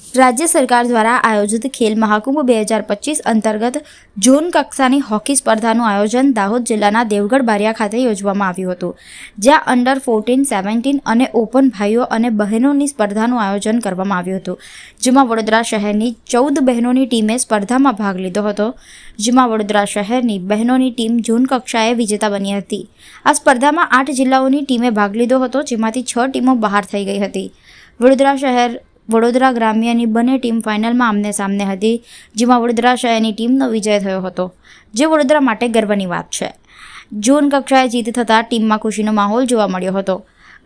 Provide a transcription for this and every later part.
રાજ્ય સરકાર દ્વારા આયોજિત ખેલ મહાકુંભ બે હજાર પચીસ અંતર્ગત ઝોન કક્ષાની હોકી સ્પર્ધાનું આયોજન દાહોદ જિલ્લાના દેવગઢ બારિયા ખાતે યોજવામાં આવ્યું હતું, જ્યાં અંડર ફોર્ટીન સેવન્ટીન અને ઓપન ભાઈઓ અને બહેનોની સ્પર્ધાનું આયોજન કરવામાં આવ્યું હતું, જેમાં વડોદરા શહેરની ચૌદ બહેનોની ટીમે સ્પર્ધામાં ભાગ લીધો હતો, જેમાં વડોદરા શહેરની બહેનોની ટીમ ઝોન કક્ષાએ વિજેતા બની હતી. આ સ્પર્ધામાં આઠ જિલ્લાઓની ટીમે ભાગ લીધો હતો, જેમાંથી છ ટીમો બહાર થઈ ગઈ હતી. વડોદરા શહેર વડોદરા ગ્રામ્યની બંને ટીમ ફાઇનલમાં આમને સામને હતી, જેમાં વડોદરા શહેરની ટીમનો વિજય થયો હતો, જે વડોદરા માટે ગર્વની વાત છે. ઝોન કક્ષાએ જીત થતાં ટીમમાં ખુશીનો માહોલ જોવા મળ્યો હતો.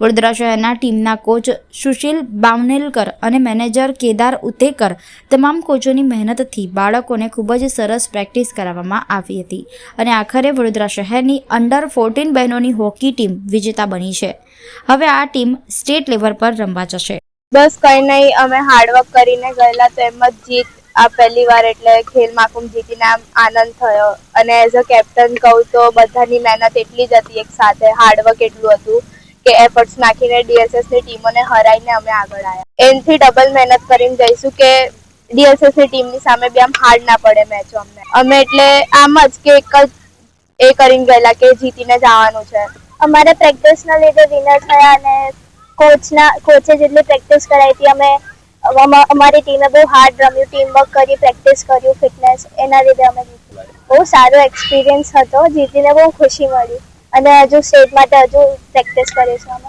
વડોદરા શહેરના ટીમના કોચ સુશીલ બાવનેલકર અને મેનેજર કેદાર ઉતેકર તમામ કોચોની મહેનતથી બાળકોને ખૂબ જ સરસ પ્રેક્ટિસ કરાવવામાં આવી હતી અને આખરે વડોદરા શહેરની અંડર ફોર્ટીન બહેનોની હોકી ટીમ વિજેતા બની છે. હવે આ ટીમ સ્ટેટ લેવલ પર રમવા જશે. બસ કઈ નહીં અમે હાર્ડવર્ક કરીને ગયેલા તો એમ જ જીત, આ પહેલી વાર એટલે ખેલ મહાકુંભ જીતીને આમ આનંદ થયો. અને એઝ અ કેપ્ટન કહું તો બધાની મહેનત એટલી જ હતી એક સાથે હાર્ડવર્ક એટલું હતું કે એફર્ટ્સ નાખીને ડીએસએસની ટીમોને હરાઈને અમે આગળ આવ્યા. એનથી ડબલ મહેનત કરીને જઈશું કે ડીએસએસની ટીમની સામે બી આમ હાર્ડ ના પડે મેચો અમને. અમે એટલે આમ જ કે એક જ એ કરીને ગયેલા કે જીતીને જવાનું છે. અમારે પ્રેક્ટિસના લીધે વિનર થયા અને કોચના કોચે જેટલી પ્રેક્ટિસ કરાવી હતી, અમે, અમા- અમારી ટીમે બહુ હાર્ડ રમ્યું ટીમવર્ક કરી પ્રેક્ટિસ કર્યું ફિટનેસ એના લીધે અમે જીતી બહુ સારો એક્સપિરિયન્સ હતો, જીતીને બહુ ખુશી મળી. અને હજુ સ્ટેટ માટે હજુ પ્રેક્ટિસ કરીશું અમે.